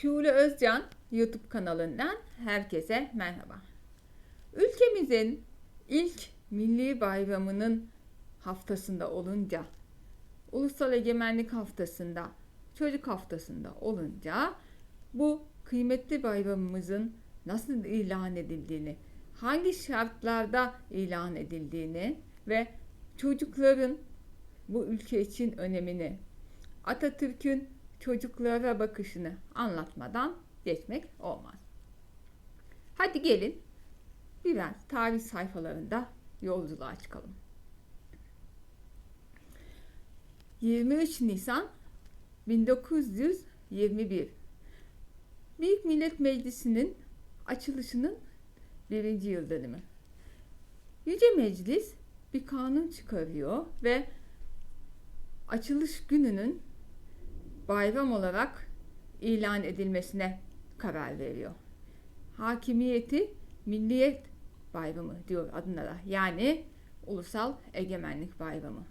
Şule Özcan YouTube kanalından herkese merhaba. Ülkemizin ilk milli bayramının haftasında olunca, Ulusal Egemenlik Haftasında, Çocuk Haftasında olunca bu kıymetli bayramımızın nasıl ilan edildiğini, hangi şartlarda ilan edildiğini ve çocukların bu ülke için önemini, Atatürk'ün çocuklara bakışını anlatmadan geçmek olmaz. Hadi gelin biraz tarih sayfalarında yolculuğa çıkalım. 23 Nisan 1921 Büyük Millet Meclisi'nin açılışının birinci yıl dönümü. Yüce Meclis bir kanun çıkarıyor ve açılış gününün bayram olarak ilan edilmesine karar veriyor. Hakimiyeti Milliyet Bayramı diyor adına. Yani Ulusal Egemenlik Bayramı.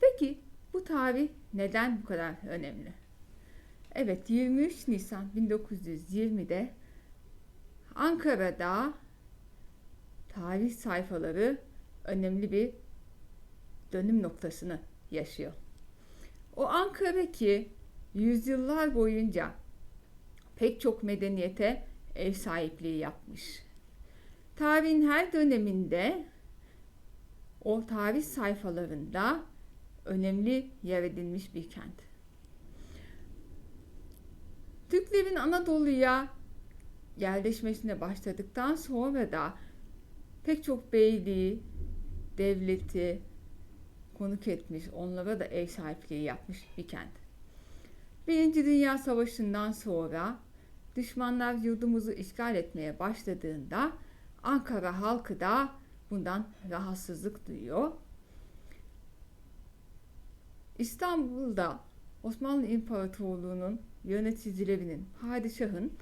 Peki bu tarih neden bu kadar önemli? Evet 23 Nisan 1920'de Ankara'da tarih sayfaları önemli bir dönüm noktasını yaşıyor. O Ankara ki yüzyıllar boyunca pek çok medeniyete ev sahipliği yapmış. Tarihin her döneminde o tarih sayfalarında önemli yer edilmiş bir kent. Türklerin Anadolu'ya yerleşmesine başladıktan sonra da pek çok beyliği, devleti, konuk etmiş, onlara da ev sahipliği yapmış bir kent. Birinci Dünya Savaşı'ndan sonra düşmanlar yurdumuzu işgal etmeye başladığında Ankara halkı da bundan rahatsızlık duyuyor. İstanbul'da Osmanlı İmparatorluğu'nun yöneticilerinin, padişahın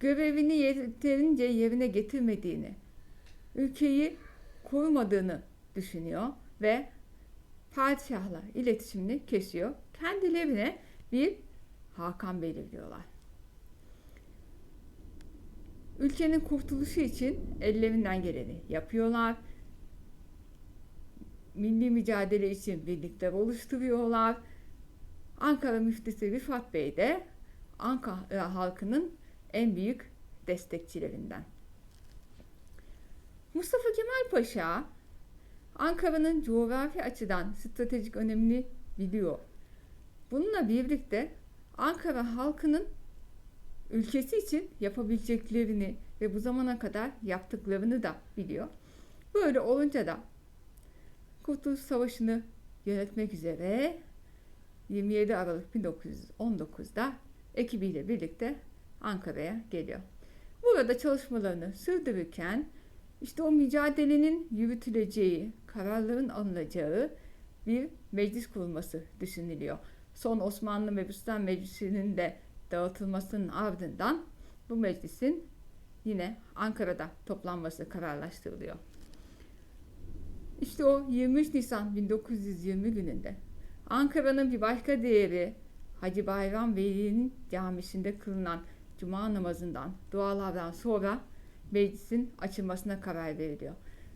görevini yeterince yerine getirmediğini, ülkeyi korumadığını düşünüyor ve padişahla iletişimini kesiyor. Kendilerine bir Hakan belirliyorlar. Ülkenin kurtuluşu için ellerinden geleni yapıyorlar. Milli mücadele için birlikler oluşturuyorlar. Ankara müftisi Rifat Bey de Ankara halkının en büyük destekçilerinden. Mustafa Kemal Paşa Ankara'nın coğrafi açıdan stratejik önemini biliyor. Bununla birlikte Ankara halkının ülkesi için yapabileceklerini ve bu zamana kadar yaptıklarını da biliyor. Böyle olunca da Kurtuluş Savaşı'nı yönetmek üzere 27 Aralık 1919'da ekibiyle birlikte Ankara'ya geliyor. Burada çalışmalarını sürdürürken işte o mücadelenin yürütüleceği, kararların alınacağı bir meclis kurulması düşünülüyor. Son Osmanlı Mebustan Meclisi'nin de dağıtılmasının ardından bu meclisin yine Ankara'da toplanması kararlaştırılıyor. İşte o 23 Nisan 1920 gününde Ankara'nın bir başka değeri Hacı Bayram Veli'nin camisinde kılınan cuma namazından, dualardan sonra meclisin açılmasına karar veriliyor.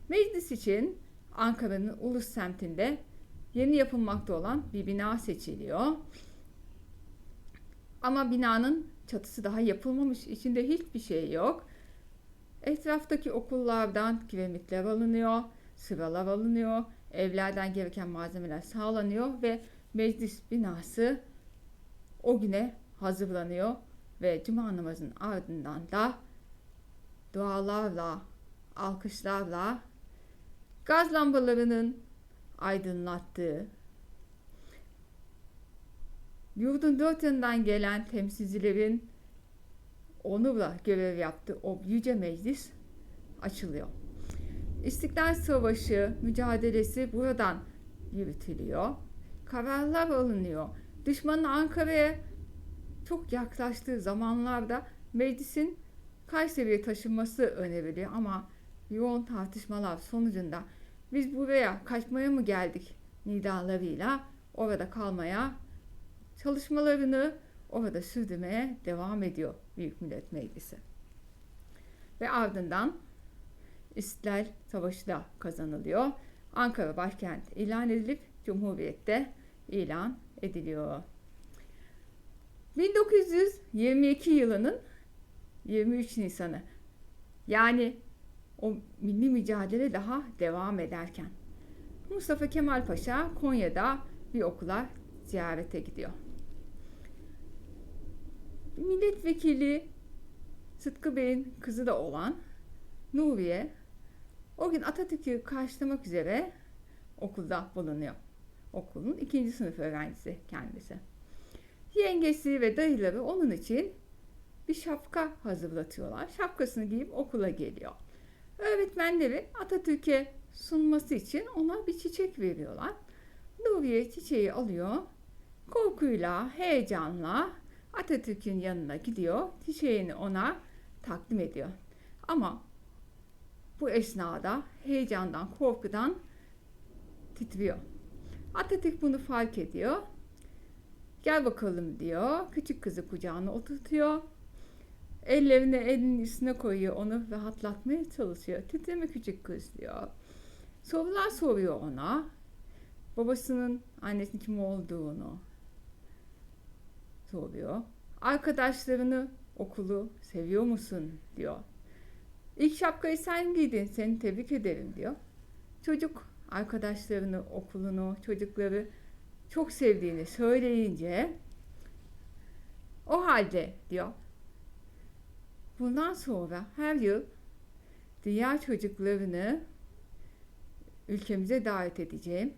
Meclis için Ankara'nın Ulus semtinde yeni yapılmakta olan bir bina seçiliyor. Ama binanın çatısı daha yapılmamış, içinde hiçbir şey yok. Etraftaki okullardan kiremitler alınıyor, sıralar alınıyor, evlerden gereken malzemeler sağlanıyor ve meclis binası o güne hazırlanıyor ve cuma namazının ardından da dualarla, alkışlarla gaz lambalarının aydınlattığı, yurdun dört yanından gelen temsilcilerin onurla görev yaptığı o yüce meclis açılıyor. İstiklal Savaşı mücadelesi buradan yürütülüyor. Kararlar alınıyor. Düşmanın Ankara'ya çok yaklaştığı zamanlarda meclisin Kayseri'ye taşınması öneriliyor ama yoğun tartışmalar sonucunda biz buraya kaçmaya mı geldik nidalarıyla orada kalmaya çalışmalarını orada sürdürmeye devam ediyor Büyük Millet Meclisi. Ve ardından İstiklal Savaşı da kazanılıyor. Ankara başkent ilan edilip Cumhuriyet'te ilan ediliyor. 1922 yılının 23 Nisan'ı yani o milli mücadele daha devam ederken Mustafa Kemal Paşa Konya'da bir okula ziyarete gidiyor. Milletvekili Sıtkı Bey'in kızı da olan Nuriye o gün Atatürk'ü karşılamak üzere okulda bulunuyor. Okulun ikinci sınıf öğrencisi kendisi. Yengesi ve dayıları onun için bir şapka hazırlatıyorlar. Şapkasını giyip okula geliyor. Öğretmenleri Atatürk'e sunması için ona bir çiçek veriyorlar. Nuriye çiçeği alıyor. Korkuyla, heyecanla Atatürk'ün yanına gidiyor. Çiçeğini ona takdim ediyor. Ama bu esnada heyecandan, korkudan titriyor. Atatürk bunu fark ediyor. Gel bakalım diyor. Küçük kızı kucağına oturtuyor. Ellerini elinin üstüne koyuyor. Onu rahatlatmaya çalışıyor. Titreme küçük kız diyor. Sorular soruyor ona. Babasının annesinin kim olduğunu soruyor. Arkadaşlarını okulu seviyor musun diyor. İlk şapkayı sen giydin seni tebrik ederim diyor. Çocuk arkadaşlarını, okulunu, çocukları çok sevdiğini söyleyince o halde diyor. Bundan sonra her yıl diğer çocuklarını ülkemize davet edeceğim.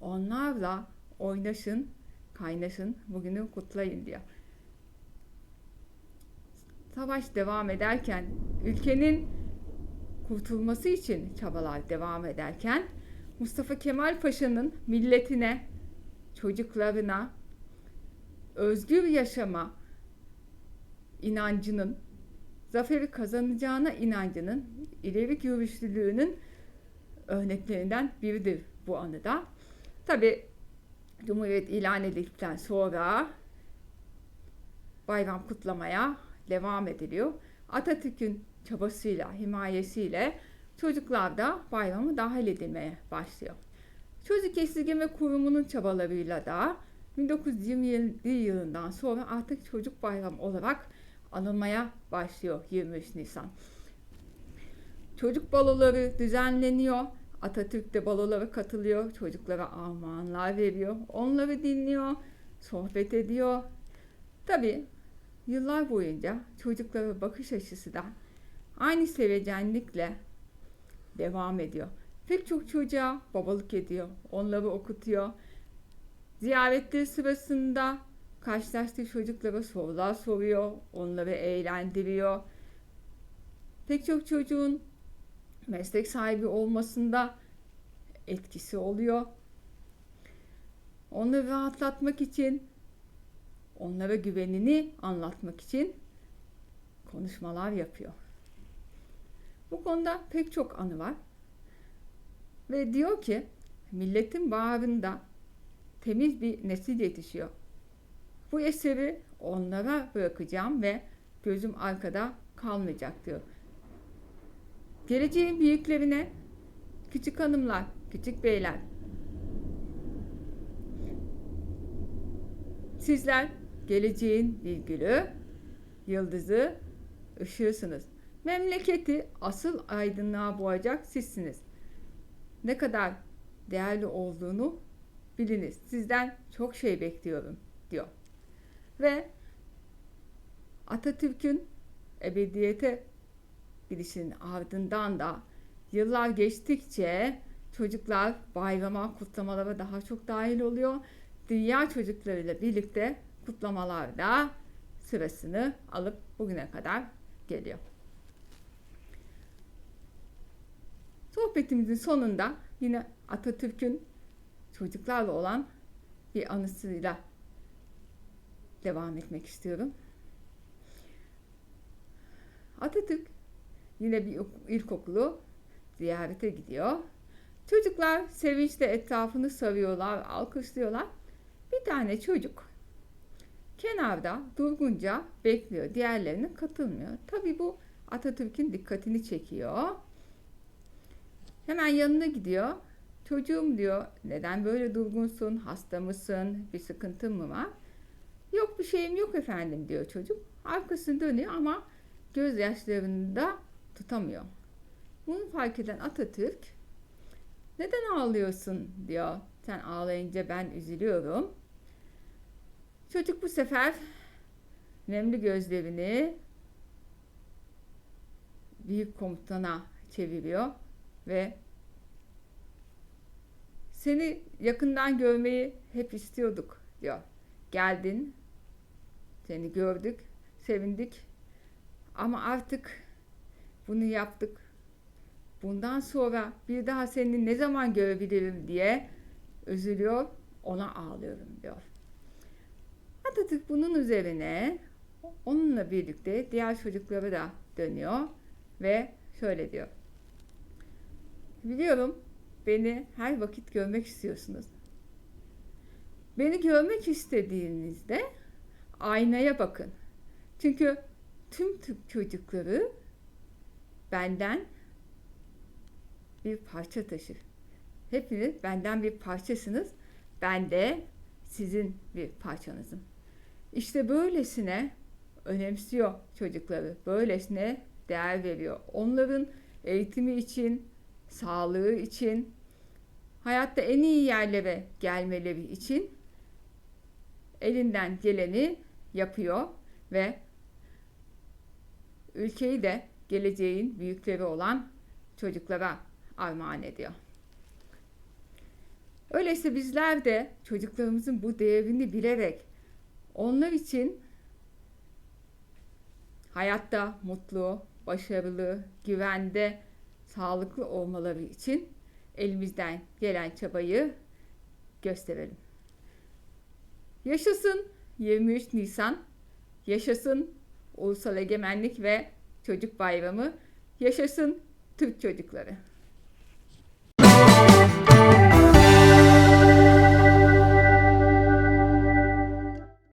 Onlarla oynaşın, kaynaşın, bugünü kutlayın diyor. Savaş devam ederken, ülkenin kurtulması için çabalar devam ederken Mustafa Kemal Paşa'nın milletine, çocuklarına özgür yaşama inancının, zaferi kazanacağına inancının, ileri görüşlülüğünün örneklerinden biridir bu anıda. Tabi Cumhuriyet ilan edildikten sonra bayram kutlamaya devam ediliyor. Atatürk'ün çabasıyla, himayesiyle çocuklar da bayramı dahil edilmeye başlıyor. Çocuk Esirgeme Kurumu'nun çabalarıyla da 1927 yılından sonra artık çocuk bayram olarak anılmaya başlıyor 23 Nisan. Çocuk baloları düzenleniyor. Atatürk de balolara katılıyor. Çocuklara armağanlar veriyor. Onları dinliyor. Sohbet ediyor. Tabi yıllar boyunca çocuklara bakış açısı da aynı sevecenlikle devam ediyor. Pek çok çocuğa babalık ediyor. Onları okutuyor. Ziyaretleri sırasında karşılaştığı çocuklara sorular soruyor. Onları eğlendiriyor. Pek çok çocuğun meslek sahibi olmasında etkisi oluyor. Onları rahatlatmak için, onlara güvenini anlatmak için konuşmalar yapıyor. Bu konuda pek çok anı var. Ve diyor ki milletin bağrında temiz bir nesil yetişiyor. Bu eseri onlara bırakacağım ve gözüm arkada kalmayacak diyor. Geleceğin büyüklerine küçük hanımlar, küçük beyler sizler geleceğin bir gülü, yıldızı, ışığısınız. Memleketi asıl aydınlığa boğacak sizsiniz. Ne kadar değerli olduğunu biliniz. Sizden çok şey bekliyorum. Ve Atatürk'ün ebediyete gidişinin ardından da yıllar geçtikçe çocuklar bayrama, kutlamalara daha çok dahil oluyor. Dünya çocuklarıyla birlikte kutlamalarda sırasını alıp bugüne kadar geliyor. Sohbetimizin sonunda yine Atatürk'ün çocuklarla olan bir anısıyla devam etmek istiyorum. Atatürk yine bir ilkokulu ziyarete gidiyor. Çocuklar sevinçle etrafını sarıyorlar, alkışlıyorlar. Bir tane çocuk kenarda durgunca bekliyor. Diğerlerine katılmıyor. Tabii bu Atatürk'ün dikkatini çekiyor. Hemen yanına gidiyor. Çocuğum diyor neden böyle durgunsun? Hasta mısın? Bir sıkıntın mı var? Yok bir şeyim yok efendim diyor çocuk. Arkasını dönüyor ama gözyaşlarını da tutamıyor. Bunu fark eden Atatürk neden ağlıyorsun diyor. Sen ağlayınca ben üzülüyorum. Çocuk bu sefer nemli gözlerini büyük komutana çeviriyor ve seni yakından görmeyi hep istiyorduk diyor. Geldin, seni gördük, sevindik ama artık bunu yaptık. Bundan sonra bir daha seni ne zaman görebilirim diye üzülüyor, ona ağlıyorum diyor. Atatürk bunun üzerine onunla birlikte diğer çocuklara da dönüyor ve şöyle diyor. Biliyorum beni her vakit görmek istiyorsunuz. Beni görmek istediğinizde aynaya bakın. Çünkü tüm Türk çocukları benden bir parça taşır. Hepiniz benden bir parçasınız. Ben de sizin bir parçanızım. İşte böylesine önemsiyor çocukları. Böylesine değer veriyor. Onların eğitimi için, sağlığı için, hayatta en iyi yerlere gelmeleri için elinden geleni yapıyor ve ülkeyi de geleceğin büyükleri olan çocuklara armağan ediyor. Öyleyse bizler de çocuklarımızın bu değerini bilerek onlar için hayatta mutlu, başarılı, güvende, sağlıklı olmaları için elimizden gelen çabayı gösterelim. Yaşasın 23 Nisan, yaşasın Ulusal Egemenlik ve Çocuk Bayramı, yaşasın Türk çocukları.